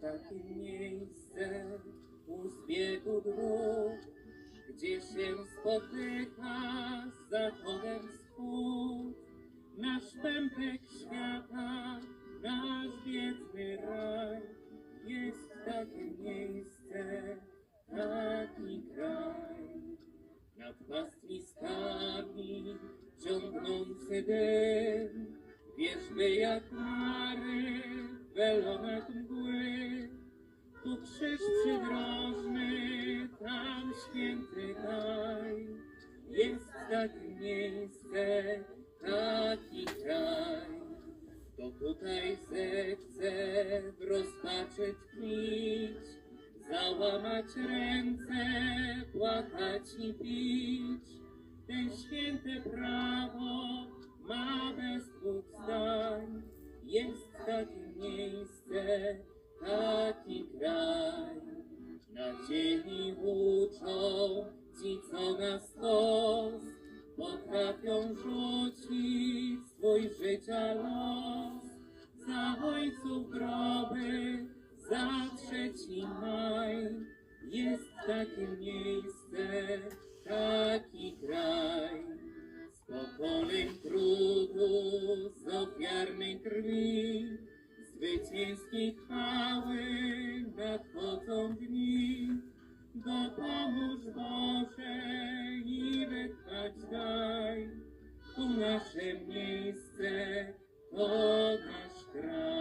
takie miejsce u zbiegu dróg, gdzie się spotyka z zachodem wschód. Nasz pępek świata, nasz biedny raj, jest takie miejsce, taki kraj. Nad pastwiskami ciągnący dym, wierzby jak mary, welonek mgły. Krzyż przydrożny, tam święty kraj. Jest takie miejsce, taki kraj. To tutaj zechce w rozpaczy tkwić, załamać ręce, płakać i pić. Ten święte prawo ma bez dwóch zdań. Jest takie miejsce, taki kraj. Na ziemi uczą ci, co na stos, potrafią rzucić swój życia los. Za ojców groby, za trzeci maj, jest takie miejsce, taki kraj. Z pokoleń zwycięskiej chwały nadchodzą dni. Dopomóż Boże i wytrwać daj, tu nasze miejsce, to nasz kraj.